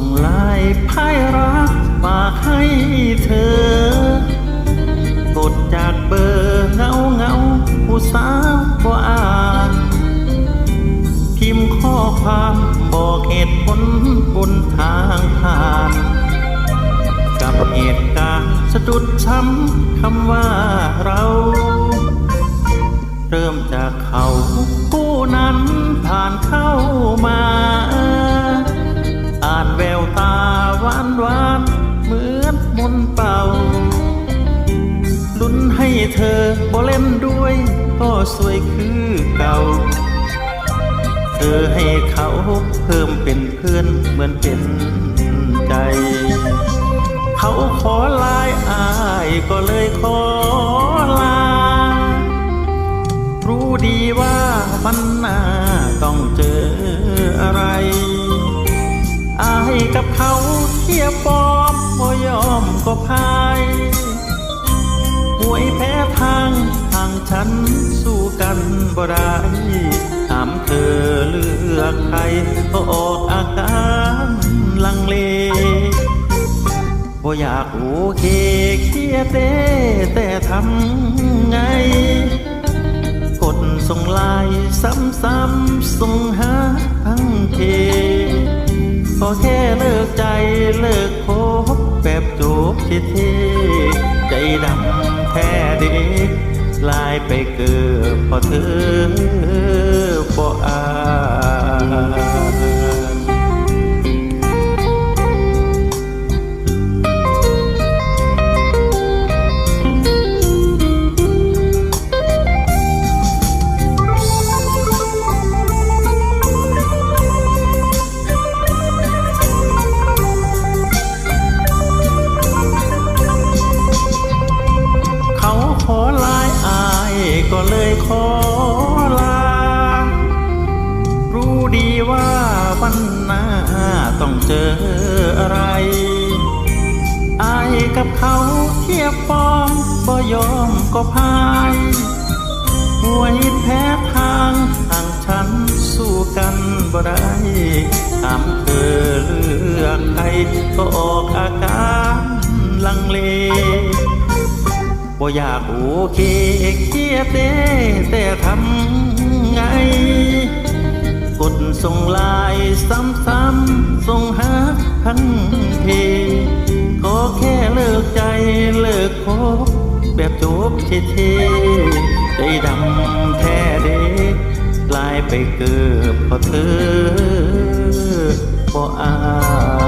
ส่งลายพายรักฝากให้เธอกดจากเบอร์เงาเงาผู้สาวบ่อ่านพิมพ์ข้อความบอกเหตุผลบนทางผ่านกับเหตุการณ์สะดุดช้ำคำว่าเรา เริ่มจากเขาผู้นั้นผ่านเข้ามา เธอบ่เล่นด้วยก็สวยคือเก่า เธอให้เขาเพิ่มเป็นเพื่อนเหมือนเป็นใจ เขาขอลายอายก็เลยขอลา รู้ดีว่าวันหน้าต้องเจออะไร อายกับเขาเทียบปอมบ่ยอมก็พายหวยแพ้ ฉันสู้กันบ่ได้ถามเธอเลือกใครก็ออกอาการลังเลบ่อยากโอเคเครียดเด้แต่ทำไง กดส่งไลายซ้ำๆส่งหาทั้งเทพอแค่เลิกใจเลิกคบแบบจบเท่ใจดำ ไปเกิดพอเธอบ่อ่านเขา เลยขอลา รู้ดีว่าวันหน้าต้องเจออะไร อายกับเขาเทียบฟองบ่ยอมก็พายหวยแพ้ทางทางฉันสู้กันบ่ได้ถามเธอเลือกใครก็ออกอาการลังเล บ่อยากโอเคเคียดเด้แต่ทำไง กดส่งไลายซ้ำๆส่งหาทั้งเพก็แค่เลิกใจเลิกคบแบบจบเท่ๆใจดำแท้เด้กลายไปเกือบพอเธอบ่อา